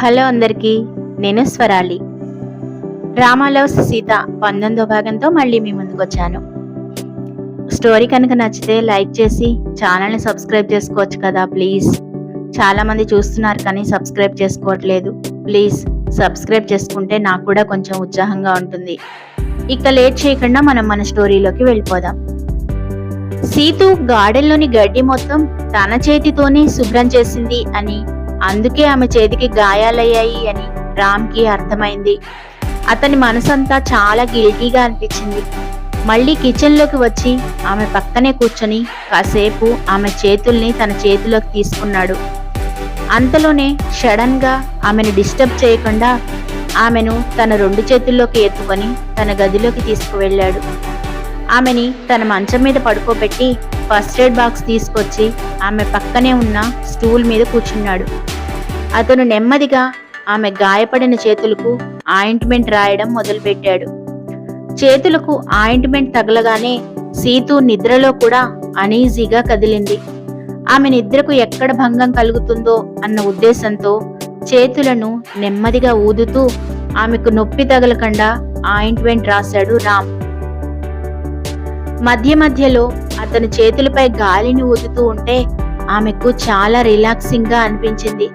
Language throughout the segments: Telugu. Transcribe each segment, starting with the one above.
హలో అందరికీ నేను స్వరాలి. రామాలవ్స్ సీత పంతొమ్మిదో భాగంతో మళ్ళీ మీ ముందుకు వచ్చాను స్టోరీ కనుక నచ్చితే లైక్ చేసి ఛానల్ని సబ్స్క్రైబ్ చేసుకోవచ్చు కదా ప్లీజ్. చాలా మంది చూస్తున్నారు కానీ సబ్స్క్రైబ్ చేసుకోవట్లేదు. ప్లీజ్ సబ్స్క్రైబ్ చేసుకుంటే నాకు కూడా కొంచెం ఉత్సాహంగా ఉంటుంది. ఇక లేట్ చేయకుండా మనం మన స్టోరీలోకి వెళ్ళిపోదాం. సీతు గార్డెన్లోని గడ్డి మొత్తం తన చేతితోనే శుభ్రం చేసింది అని అందుకే ఆమె చేతికి గాయాలయ్యాయి అని రామ్కి అర్థమైంది. అతని మనసంతా చాలా గిల్టీగా అనిపించింది. మళ్ళీ కిచెన్లోకి వచ్చి ఆమె పక్కనే కూర్చొని కాసేపు ఆమె చేతుల్ని తన చేతిలోకి తీసుకున్నాడు. అంతలోనే షడన్గా ఆమెను డిస్టర్బ్ చేయకుండా ఆమెను తన రెండు చేతుల్లోకి ఎత్తుకొని తన గదిలోకి తీసుకువెళ్ళాడు. ఆమెని తన మంచం మీద పడుకోబెట్టి ఫస్ట్ ఎయిడ్ బాక్స్ తీసుకొచ్చి ఆమె పక్కనే ఉన్న స్టూల్ మీద కూర్చున్నాడు. అతను నెమ్మదిగా ఆమె గాయపడిన చేతులకు ఆయింట్మెంట్ రాయడం మొదలుపెట్టాడు. చేతులకు ఆయింట్మెంట్ తగలగానే సీతు నిద్రలో కూడా అనీజీగా కదిలింది. ఆమె నిద్రకు ఎక్కడ భంగం కలుగుతుందో అన్న ఉద్దేశంతో చేతులను నెమ్మదిగా ఊదుతూ ఆమెకు నొప్పి తగలకుండా ఆయింట్మెంట్ రాశాడు రామ్. మధ్య మధ్యలో అతని చేతులపై గాలిని ఊదుతూ ఉంటే ఆమెకు చాలా రిలాక్సింగ్గా అనిపించింది.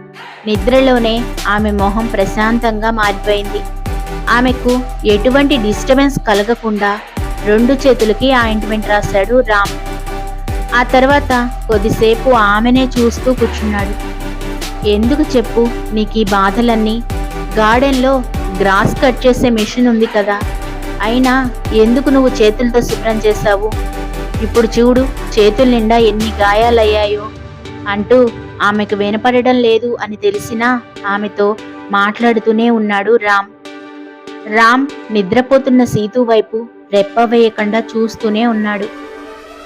నిద్రలోనే ఆమె మొహం ప్రశాంతంగా మారిపోయింది. ఆమెకు ఎటువంటి డిస్టర్బెన్స్ కలగకుండా రెండు చేతులకి ఆయింట్మెంట్ రాశాడు రామ్. ఆ తర్వాత కొద్దిసేపు ఆమెనే చూస్తూ కూర్చున్నాడు. ఎందుకు చెప్పు నీకు ఈ బాధలన్నీ? గార్డెన్లో గ్రాస్ కట్ చేసే మిషన్ ఉంది కదా. అయినా ఎందుకు నువ్వు చేతులతో శుభ్రం చేశావు? ఇప్పుడు చూడు చేతుల నిండా ఎన్ని గాయాలయ్యాయో అంటూ ఆమెకు వినపడడం లేదు అని తెలిసినా ఆమెతో మాట్లాడుతూనే ఉన్నాడు రామ్. రామ్ నిద్రపోతున్న సీతు వైపు రెప్పవేయకుండా చూస్తూనే ఉన్నాడు.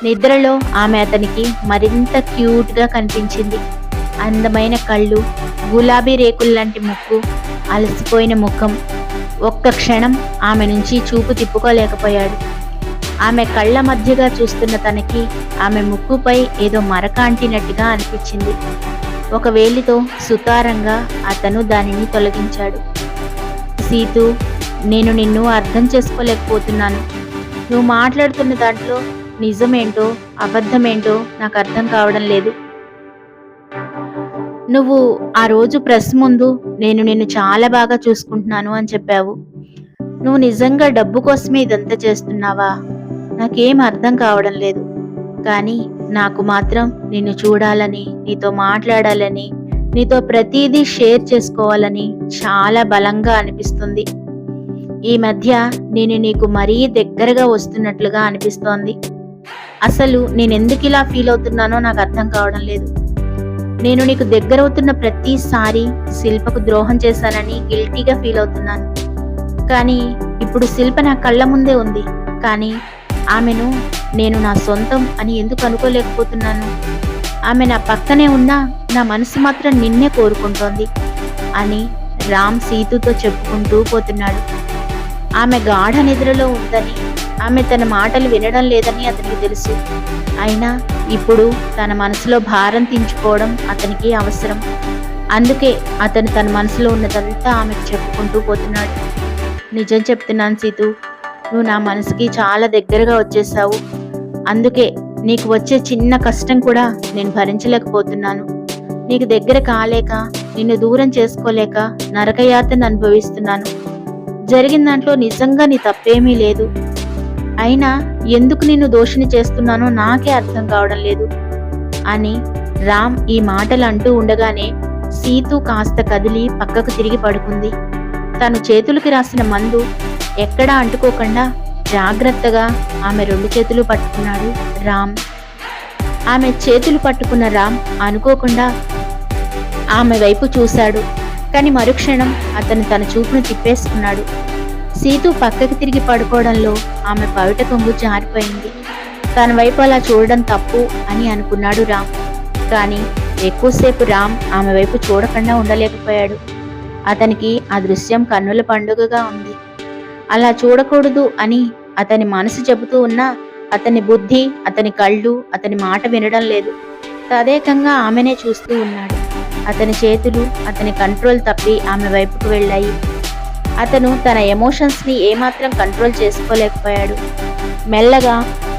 నిద్రలో ఆమె అతనికి మరింత క్యూట్గా కనిపించింది. అందమైన కళ్ళు గులాబీ రేకుల్లాంటి ముక్కు అలసిపోయిన ముఖం ఒక్క క్షణం ఆమె నుంచి చూపు తిప్పుకోలేకపోయాడు. ఆమె కళ్ళ మధ్యగా చూస్తున్న తనకి ఆమె ముక్కుపై ఏదో మరక అంటినట్టుగా అనిపించింది. ఒక వేలితో సుతారంగా అతను దానిని తొలగించాడు. సీతు నేను నిన్ను అర్థం చేసుకోలేకపోతున్నాను. నువ్వు మాట్లాడుతున్న దాంట్లో నిజమేంటో అబద్ధమేంటో నాకు అర్థం కావడం లేదు. నువ్వు ఆ రోజు ప్రెస్ ముందు నేను నిన్ను చాలా బాగా చూసుకుంటున్నాను అని చెప్పావు. నువ్వు నిజంగా డబ్బు కోసమే ఇదంతా చేస్తున్నావా? నాకేం అర్థం కావడం లేదు. కానీ నాకు మాత్రం నిన్ను చూడాలని నీతో మాట్లాడాలని నీతో ప్రతిదీ షేర్ చేసుకోవాలని చాలా బలంగా అనిపిస్తుంది. ఈ మధ్య నేను నీకు మరీ దగ్గరగా వస్తున్నట్లుగా అనిపిస్తోంది. అసలు నేను ఎందుకు ఇలా ఫీల్ అవుతున్నానో నాకు అర్థం కావడం లేదు. నేను నీకు దగ్గరవుతున్న ప్రతిసారి శిల్పకు ద్రోహం చేశానని గిల్టీగా ఫీల్ అవుతున్నాను. కానీ ఇప్పుడు శిల్ప నా కళ్ళ ముందే ఉంది. కానీ ఆమెను నేను నా సొంతం అని ఎందుకు అనుకోలేకపోతున్నాను? ఆమె నా పక్కనే ఉన్నా నా మనసు మాత్రం నిన్నే కోరుకుంటోంది అని రామ్ సీతుతో చెప్పుకుంటూ పోతున్నాడు. ఆమె గాఢ నిద్రలో ఉందని ఆమె తన మాటలు వినడం లేదని అతనికి తెలుసు. అయినా ఇప్పుడు తన మనసులో భారం తీంచుకోవడం అతనికి అవసరం. అందుకే అతను తన మనసులో ఉన్నదంతా ఆమెకు చెప్పుకుంటూ పోతున్నాడు. నిజం చెప్తున్నాను సీతు నువ్వు నా మనసుకి చాలా దగ్గరగా వచ్చేసావు. అందుకే నీకు వచ్చే చిన్న కష్టం కూడా నేను భరించలేకపోతున్నాను. నీకు దగ్గర కాలేక నిన్ను దూరం చేసుకోలేక నరకయాతను అనుభవిస్తున్నాను. జరిగిన దాంట్లో నిజంగా నీ తప్పేమీ లేదు. అయినా ఎందుకు నిన్ను దోషిని చేస్తున్నానో నాకే అర్థం కావడం లేదు. అని రామ్ ఈ మాటలు అంటూ ఉండగానే సీతు కాస్త కదిలి పక్కకు తిరిగి పడుకుంది. తను చేతులకి రాసిన మందు ఎక్కడా అంటుకోకుండా జాగ్రత్తగా ఆమె రెండు చేతులు పట్టుకున్నాడు రామ్. ఆమె చేతులు పట్టుకున్న రామ్ అనుకోకుండా ఆమె వైపు చూశాడు. కానీ మరుక్షణం అతను తన చూపును తిప్పేసుకున్నాడు. సీతు పక్కకి తిరిగి పడుకోవడంలో ఆమె పవిట కొంగు జారిపోయింది. తన వైపు అలా చూడడం తప్పు అని అనుకున్నాడు రామ్. కానీ ఎక్కువసేపు రామ్ ఆమె వైపు చూడకుండా ఉండలేకపోయాడు. అతనికి ఆ దృశ్యం కన్నుల పండుగగా ఉంది. అలా చూడకూడదు అని అతని మనసు చెబుతూ ఉన్నా అతని బుద్ధి అతని కళ్ళు అతని మాట వినడం లేదు. తదేకంగా ఆమెనే చూస్తూ ఉన్నాడు. అతని చేతులు అతని కంట్రోల్ తప్పి ఆమె వైపుకు వెళ్ళాయి. అతను తన ఎమోషన్స్ని ఏమాత్రం కంట్రోల్ చేసుకోలేకపోయాడు. మెల్లగా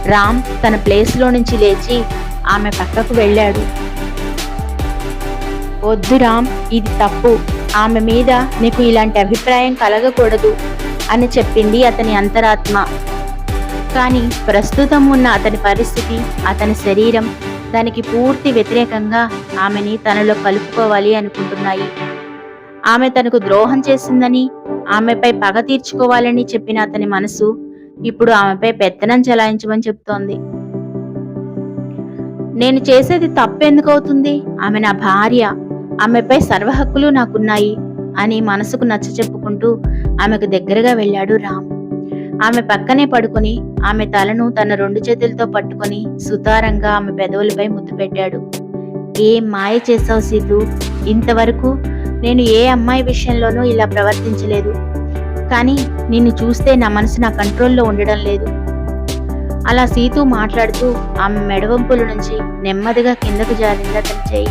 రామ్ తన ప్లేస్లో నుంచి లేచి ఆమె పక్కకు వెళ్ళాడు. వద్దు రామ్ ఇది తప్పు. ఆమె మీద నీకు ఇలాంటి అభిప్రాయం కలగకూడదు అని చెప్పింది అతని అంతరాత్మ. కానీ ప్రస్తుతం ఉన్న అతని పరిస్థితి అతని శరీరం దానికి పూర్తి వ్యతిరేకంగా ఆమెని తనలో కలుపుకోవాలి అనుకుంటున్నాయి. ఆమె తనకు ద్రోహం చేసిందని ఆమెపై పగ తీర్చుకోవాలని చెప్పిన అతని మనసు ఇప్పుడు ఆమెపై పెత్తనం చెలాయించమని చెప్తోంది. నేను చేసేది తప్పెందుకు అవుతుంది? ఆమె నా భార్య ఆమెపై సర్వహక్కులు నాకున్నాయి అని మనసుకు నచ్చ చెప్పుకుంటూ ఆమెకు దగ్గరగా వెళ్ళాడు రామ్. ఆమె పక్కనే పడుకొని ఆమె తలను తన రెండు చేతులతో పట్టుకొని సుతారంగా ఆమె పెదవులపై ముద్దు పెట్టాడు. ఏం మాయ చేసావు సిద్ధు? ఇంతవరకు నేను ఏ అమ్మాయి విషయంలోనూ ఇలా ప్రవర్తించలేదు. కానీ నిన్ను చూస్తే నా మనసు నా కంట్రోల్లో ఉండడం లేదు. అలా సీతు మాట్లాడుతూ ఆమె మెడవంపుల నుంచి నెమ్మదిగా కిందకు జారింది అతని చేయి.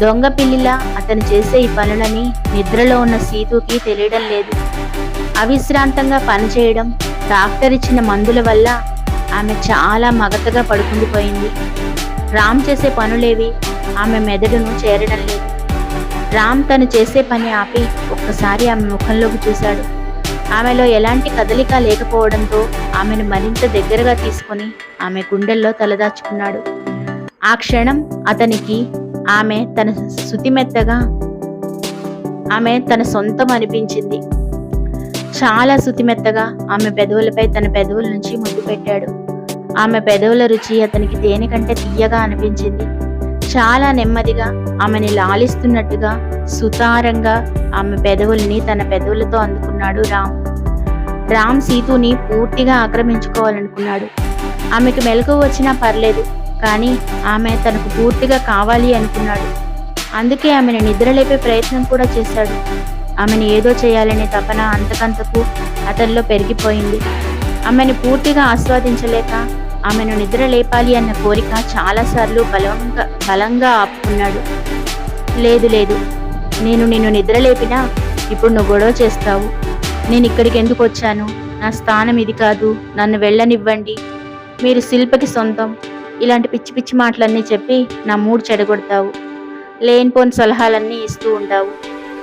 దొంగ పిల్లిలా అతను చేసే ఈ పనులని నిద్రలో ఉన్న సీతుకి తెలియడం లేదు. అవిశ్రాంతంగా పనిచేయడం డాక్టర్ ఇచ్చిన మందుల వల్ల ఆమె చాలా మగతగా పడుకుండిపోయింది. రామ్ చేసే పనులేవి ఆమె మెదడును చేరడం లేదు. రామ్ తను చేసే పని ఆపి ఒక్కసారి ఆమె ముఖంలోకి చూశాడు. ఆమెలో ఎలాంటి కదలిక లేకపోవడంతో ఆమెను మరింత దగ్గరగా తీసుకొని ఆమె గుండెల్లో తలదాచుకున్నాడు. ఆ క్షణం అతనికి ఆమె తన శుతిమెత్తగా ఆమె తన సొంతం అనిపించింది. చాలా శుతిమెత్తగా ఆమె పెదవులపై తన పెదవుల నుంచి ముద్దు పెట్టాడు. ఆమె పెదవుల రుచి అతనికి దేనికంటే తీయగా అనిపించింది. చాలా నెమ్మదిగా ఆమెని లాలిస్తున్నట్టుగా సుతారంగా ఆమె పెదవుల్ని తన పెదవులతో అందుకున్నాడు రామ్. రామ్ సీతుని పూర్తిగా ఆక్రమించుకోవాలనుకున్నాడు. ఆమెకు మెలకు వచ్చినా పర్లేదు కానీ ఆమె తనకు పూర్తిగా కావాలి అనుకున్నాడు. అందుకే ఆమెను నిద్రలేపే ప్రయత్నం కూడా చేశాడు. ఆమెను ఏదో చేయాలనే తపన అంతకంతకు అతనిలో పెరిగిపోయింది. ఆమెను పూర్తిగా ఆస్వాదించలేక ఆమెను నిద్ర లేపాలి అన్న కోరిక చాలాసార్లు బలంగా బలంగా ఆపుకున్నాడు. లేదు లేదు. నేను నిన్ను నిద్ర లేపినా ఇప్పుడు నువ్వు గొడవ చేస్తావు. నేను ఇక్కడికి ఎందుకు వచ్చాను? నా స్థానం ఇది కాదు. నన్ను వెళ్ళనివ్వండి. మీరు శిల్పకి సొంతం. ఇలాంటి పిచ్చి పిచ్చి మాటలన్నీ చెప్పి నా మూడు చెడగొడతావు. లేనిపోని సలహాలన్నీ ఇస్తూ ఉంటావు.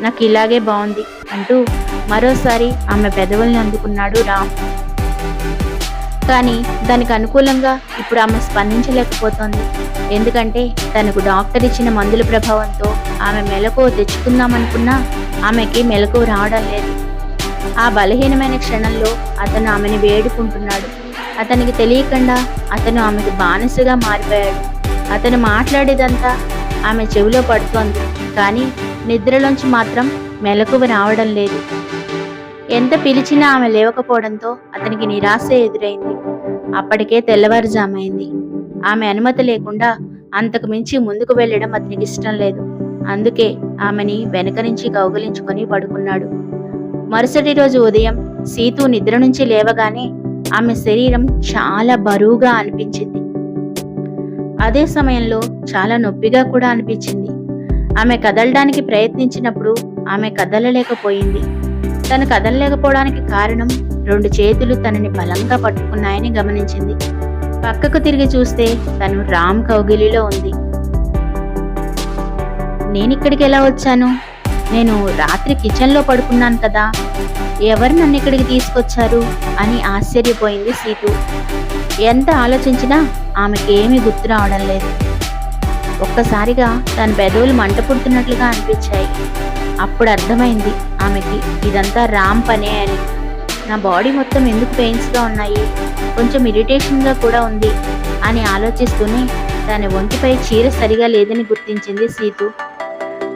నాకు ఇలాగే బాగుంది అంటూ మరోసారి ఆమె పెదవుల్ని అందుకున్నాడు రామ్. కానీ దానికి అనుకూలంగా ఇప్పుడు ఆమె స్పందించలేకపోతోంది. ఎందుకంటే తనకు డాక్టర్ ఇచ్చిన మందుల ప్రభావంతో ఆమె మెలకు తెచ్చుకుందామనుకున్నా ఆమెకి మెలకు రావడం లేదు. ఆ బలహీనమైన క్షణంలో అతను ఆమెను వేడుకుంటున్నాడు. అతనికి తెలియకుండా అతను ఆమెకు బానిసగా మారిపోయాడు. అతను మాట్లాడేదంతా ఆమె చెవిలో పడుతోంది. కానీ నిద్రలోంచి మాత్రం మెలకువ రావడం లేదు. ఎంత పిలిచినా ఆమె లేవకపోవడంతో అతనికి నిరాశ ఎదురైంది. అప్పటికే తెల్లవారుజామైంది. ఆమె అనుమతి లేకుండా అంతకు మించి ముందుకు వెళ్ళడం అతనికి ఇష్టం లేదు. అందుకే ఆమెని వెనక నుంచి కౌగలించుకొని పడుకున్నాడు. మరుసటి రోజు ఉదయం సీతు నిద్ర నుంచి లేవగానే ఆమె శరీరం చాలా బరువుగా అనిపించింది. అదే సమయంలో చాలా నొప్పిగా కూడా అనిపించింది. ఆమె కదలడానికి ప్రయత్నించినప్పుడు ఆమె కదలలేకపోయింది. తను కదలలేకపోవడానికి కారణం రెండు చేతులు తనని బలంగా పట్టుకున్నాయని గమనించింది. పక్కకు తిరిగి చూస్తే తను రామ్ కౌగిలిలో ఉంది. నేనిక్కడికి ఎలా వచ్చాను? నేను రాత్రి కిచెన్లో పడుకున్నాను కదా. ఎవరు నన్ను ఇక్కడికి తీసుకొచ్చారు? అని ఆశ్చర్యపోయింది సీటు ఎంత ఆలోచించినా ఆమెకేమీ గుర్తు రావడం లేదు. ఒక్కసారిగా తన పెదవులు మంట పుడుతున్నట్లుగా అనిపించాయి. అప్పుడు అర్థమైంది. ఆమెకి ఇదంతా రామ్ పనే అని. నా బాడీ మొత్తం ఎందుకు పెయిన్స్గా ఉన్నాయి? కొంచెం ఇరిటేషన్గా కూడా ఉంది అని ఆలోచిస్తూనే దాని ఒంటిపై చీర సరిగా లేదని గుర్తించింది సీతు.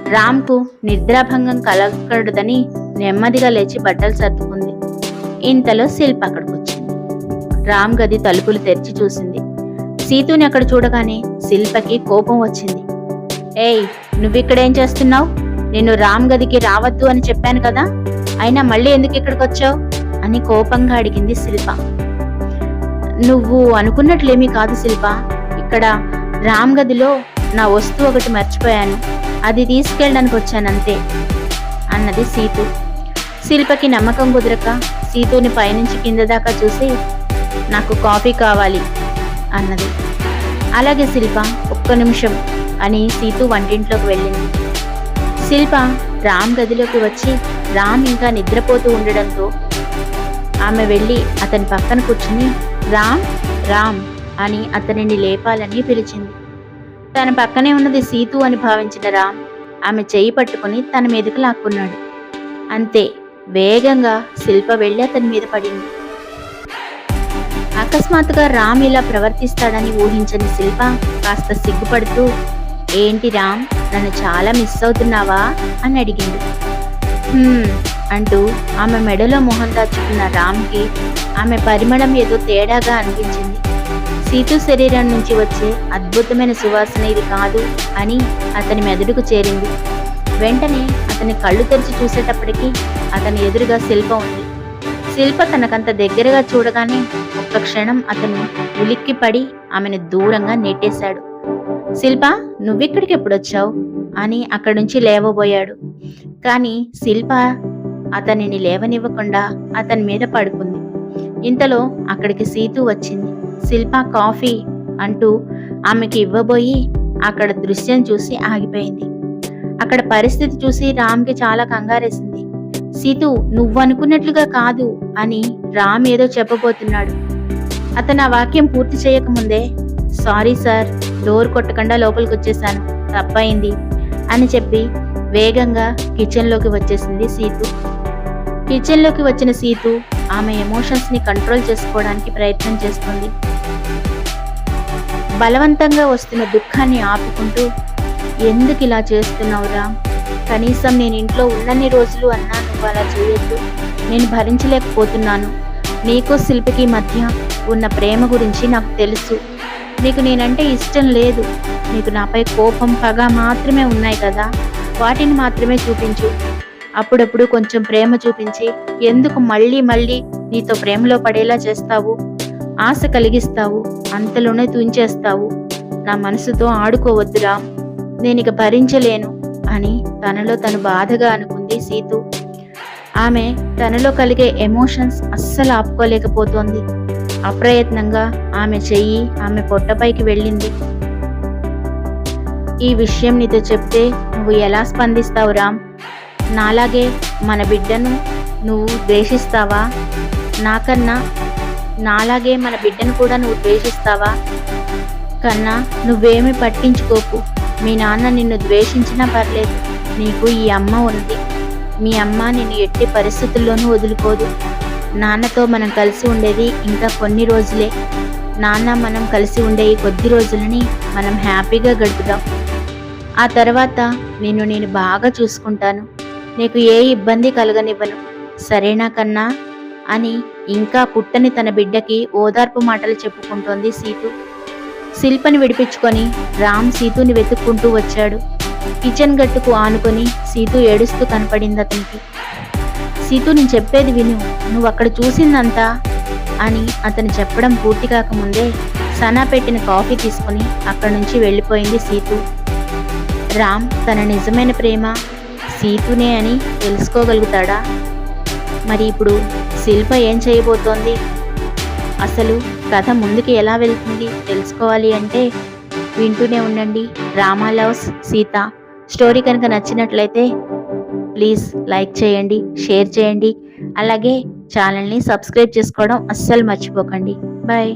రామ్కు నిద్రాభంగం కలగకూడదని నెమ్మదిగా లేచి బట్టలు సర్దుకుంది. ఇంతలో శిల్ప అక్కడికి వచ్చింది రామ్ గది తలుపులు తెరిచి చూసింది. సీతుని అక్కడ చూడగానే శిల్పకి కోపం వచ్చింది. ఏయ్ నువ్విక్కడేం చేస్తున్నావు? నేను రామ్ గదికి రావద్దు అని చెప్పాను కదా. అయినా మళ్ళీ ఎందుకు ఇక్కడికి వచ్చావు? అని కోపంగా అడిగింది శిల్ప. నువ్వు అనుకున్నట్లేమీ కాదు శిల్ప. ఇక్కడ రామ్ గదిలో నా వస్తువు ఒకటి మర్చిపోయాను. అది తీసుకెళ్ళడానికి వచ్చానంతే అన్నది సీతు. శిల్పకి నమ్మకం కుదరక సీతుని పైనుంచి కింద దాకా చూసి నాకు కాఫీ కావాలి అన్నది. అలాగే శిల్ప ఒక్క నిమిషం అని సీతు వంటింట్లోకి వెళ్ళింది. శిల్ప రామ్ గదిలోకి వచ్చి రామ్ ఇంకా నిద్రపోతూ ఉండడంతో ఆమె వెళ్ళి అతని పక్కన కూర్చుని రామ్ రామ్ అని అతనిని లేపాలని పిలిచింది. తన పక్కనే ఉన్నది సీతు అని భావించిన రామ్ ఆమె చేయి పట్టుకుని తన మీదకు లాక్కున్నాడు. అంతే వేగంగా శిల్ప వెళ్ళి అతని మీద పడింది. అకస్మాత్తుగా రామ్ ఇలా ప్రవర్తిస్తాడని ఊహించని శిల్ప కాస్త సిగ్గుపడుతూ ఏంటి రామ్ నన్ను చాలా మిస్ అవుతున్నావా? అని అడిగింది. అంటూ ఆమె మెడలో మొహం దాచుకున్న రామ్కి ఆమె పరిమళం ఏదో తేడాగా అనిపించింది. సీతు శరీరం నుంచి వచ్చే అద్భుతమైన సువాసన ఇది కాదు అని అతని మెదడుకు చేరింది. వెంటనే అతని కళ్ళు తెరిచి చూసేటప్పటికీ అతని ఎదురుగా శిల్ప ఉంది. శిల్ప తనకంత దగ్గరగా చూడగానే ఒక్క క్షణం అతను ఉలిక్కి పడి ఆమెను దూరంగా నెట్టేశాడు. శిల్ప నువ్విక్కడికి ఎప్పుడొచ్చావు అని అక్కడి నుంచి లేవబోయాడు. కానీ శిల్ప అతనిని లేవనివ్వకుండా అతని మీద పడుకుంది. ఇంతలో అక్కడికి సీతు వచ్చింది. శిల్ప కాఫీ అంటూ ఆమెకి ఇవ్వబోయి అక్కడ దృశ్యం చూసి ఆగిపోయింది. అక్కడ పరిస్థితి చూసి రామ్కి చాలా కంగారేసింది. సీతు నువ్వు అనుకున్నట్లుగా కాదు అని రామ్ ఏదో చెప్పబోతున్నాడు. అతను ఆ వాక్యం పూర్తి చేయకముందే సారీ సార్ డోర్ కొట్టకుండా లోపలికి వచ్చేసాను. తప్పయింది అని చెప్పి వేగంగా కిచెన్లోకి వచ్చేసింది సీతు. కిచెన్లోకి వచ్చిన సీతు ఆమె ఎమోషన్స్ని కంట్రోల్ చేసుకోవడానికి ప్రయత్నం చేస్తుంది. బలవంతంగా వస్తున్న దుఃఖాన్ని ఆపుకుంటూ ఎందుకు ఇలా చేస్తున్నావురా? కనీసం నేను ఇంట్లో ఉన్నన్ని రోజులు అన్నా నువ్వు అలా చేయొద్దు. నేను భరించలేకపోతున్నాను. నీకు శిల్పికి మధ్య ఉన్న ప్రేమ గురించి నాకు తెలుసు. నీకు నేనంటే ఇష్టం లేదు. నీకు నాపై కోపం పగ మాత్రమే ఉన్నాయి కదా. వాటిని మాత్రమే చూపించు. అప్పుడప్పుడు కొంచెం ప్రేమ చూపించి ఎందుకు మళ్ళీ మళ్ళీ నీతో ప్రేమలో పడేలా చేస్తావు? ఆశ కలిగిస్తావు అంతలోనే తుంచేస్తావు. నా మనసుతో ఆడుకోవద్దురా. నేనిక భరించలేను అని తనలో తను బాధగా అనుకుంది సీతు. ఆమె తనలో కలిగే ఎమోషన్స్ అస్సలు ఆపుకోలేకపోతోంది. అప్రయత్నంగా ఆమె చెయ్యి ఆమె పొట్టపైకి వెళ్ళింది. ఈ విషయం నీతో చెప్తే నువ్వు ఎలా స్పందిస్తావు రామ్? నాలాగే మన బిడ్డను నువ్వు ద్వేషిస్తావా? నాకన్నా నాలాగే మన బిడ్డను కూడా నువ్వు ద్వేషిస్తావా? కన్నా నువ్వేమీ పట్టించుకోకు. మీ నాన్న నిన్ను ద్వేషించినా పర్లేదు. నీకు ఈ అమ్మ ఉంది. మీ అమ్మ నిన్ను ఎట్టి పరిస్థితుల్లోనూ వదులుకోదు. నాన్నతో మనం కలిసి ఉండేది ఇంకా కొన్ని రోజులే. నాన్న మనం కలిసి ఉండే ఈ కొద్ది రోజులని మనం హ్యాపీగా గడుపుదాం. ఆ తర్వాత నిన్ను నేను బాగా చూసుకుంటాను. నీకు ఏ ఇబ్బంది కలగనివ్వను. సరేనా కన్నా? అని ఇంకా పుట్టని తన బిడ్డకి ఓదార్పు మాటలు చెప్పుకుంటోంది సీతు. శిల్పని విడిపించుకొని రామ్ సీతుని వెతుక్కుంటూ వచ్చాడు. కిచెన్ గట్టుకు ఆనుకొని సీతు ఏడుస్తూ కనపడింది అతనికి. సీతు నేను చెప్పేది విను. నువ్వు అక్కడ చూసిందంతా అని అతను చెప్పడం పూర్తి కాకముందే సనా పెట్టిన కాఫీ తీసుకుని అక్కడి నుంచి వెళ్ళిపోయింది సీతు. రామ్ తన నిజమైన ప్రేమ సీతునే అని తెలుసుకోగలుగుతాడా? మరి ఇప్పుడు శిల్ప ఏం చేయబోతోంది? అసలు కథ ముందుకు ఎలా వెళ్తుంది తెలుసుకోవాలి అంటే వింటూనే ఉండండి. రామా లవ్స్ సీత. స్టోరీ కనుక నచ్చినట్లయితే ప్లీజ్ లైక్ చేయండి షేర్ చేయండి. అలాగే ఛానల్ని సబ్స్క్రైబ్ చేసుకోవడం అస్సలు మర్చిపోకండి. బాయ్